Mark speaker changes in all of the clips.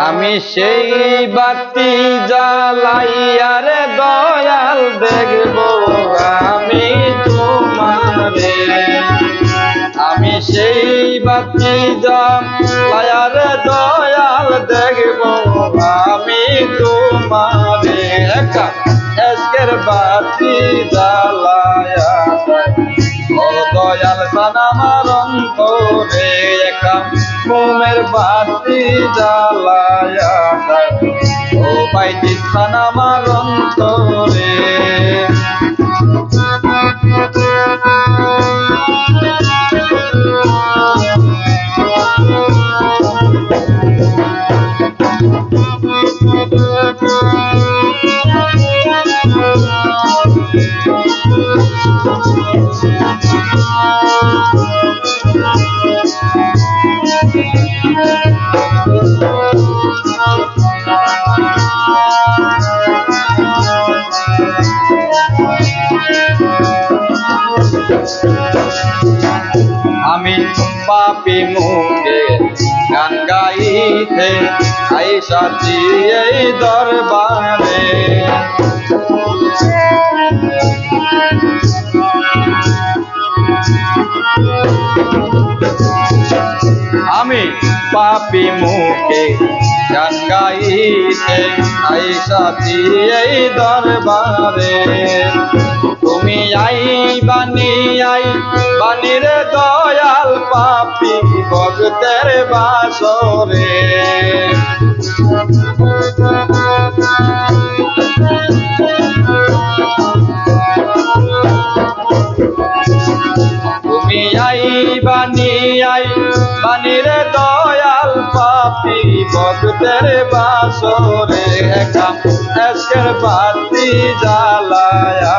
Speaker 1: আমি সেই বাতি জ্বালাইয়ার দয়াল দেখব আমি তোমারে। আমি সেই বাতি জ্বালাইয়ার দয়াল দেখব আমি তোমারে। এসকের বাতি জ্বালায়া ও দয়াল সান আমার অন্তরে একা মোমের বাতি জ্বালায়া ও বাইটি সান আমার অন্তরে। আমি পাপি মুখে গান গাইতে আইসাছি এই দরবারে। পাপি মুখে গান গাইতে আইসাছি এই দরবারে। তুমি আই বানি আই বানি রে দয়াল পাপি ভক্তের বাসরে। তুমি আই বানি আই বানি রে দয়াল পাপি ভক্তের বাসরে একা এসকের বাতি জ্বালায়া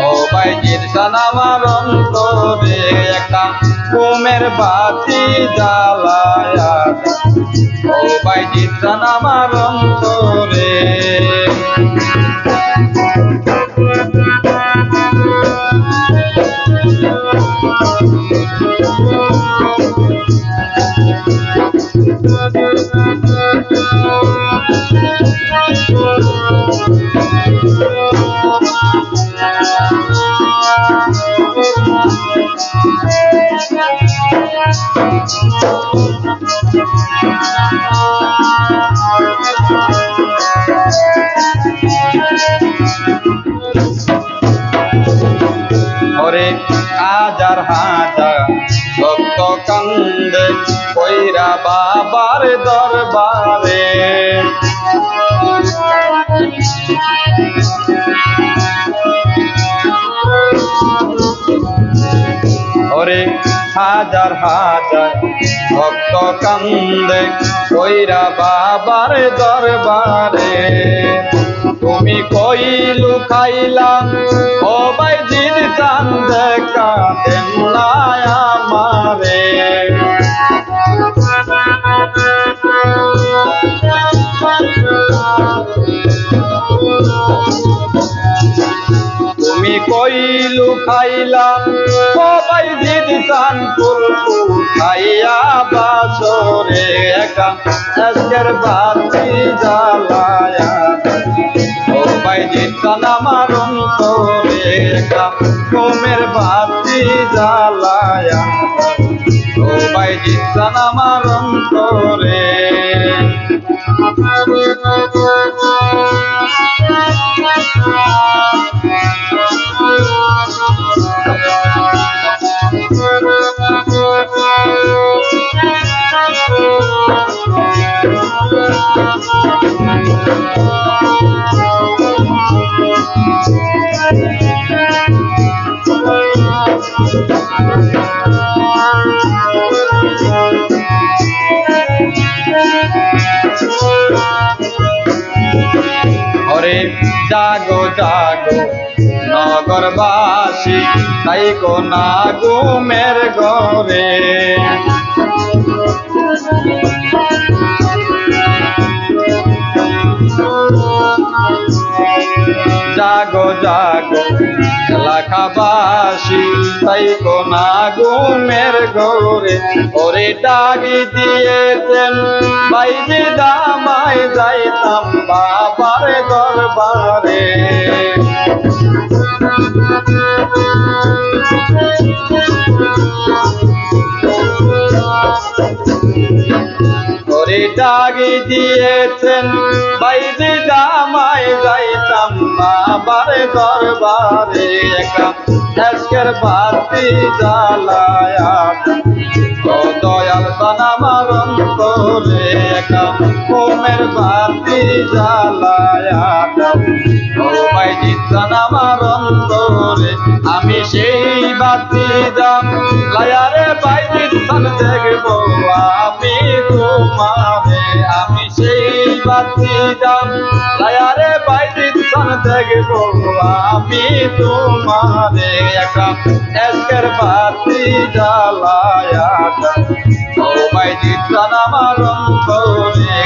Speaker 1: ও বাইজির সানামার অন্তরে একা ঘুমের বাতি জ্বালায়া ও বাইজির সানামার অন্তরে হাজার হাজার ভক্ত কান্দে কইরা বাবার দরবারে। ওরে হাজার হাজার ভক্ত কান্দে কইরা বাবার দরবারে। তুমি কই লুকাইলাম ও বাইজির কান্দে কাঁদেন না আমারে। তুমি কই লুকাইলাম ও বাইজির চান ফুল খাইয়া বাসরে একা আজকের বাতি জ্বালায়া বাইজির চান আমার অন্তরে একা ঘুমের বাতি জ্বালায়া। বাইজির চান আমার অন্তরে জাগো জাগো নগরবাসী তাই কো না ঘুমের ঘরে। জাগো জাগো এলাকাবাসী তাই কোনা ঘুমের ঘরে ওরে ডাকি দিয়েছেন। বাইরে দামায় যাইতাম বাবার দরবারে। ডাকি দিয়েছেন। বাইরে দামায় যাইতাম, বাবার দরবারে একা। আজকের বাতি দয়াল একা। বাতি আমি সেই বাতি দাম লায়ারে সান দেখব দাম লায়ারে বাইজি সান দেখব আমি তোমারে একা এসকের বাতি জ্বালায়া ও বাইজি সানামার অন্তরে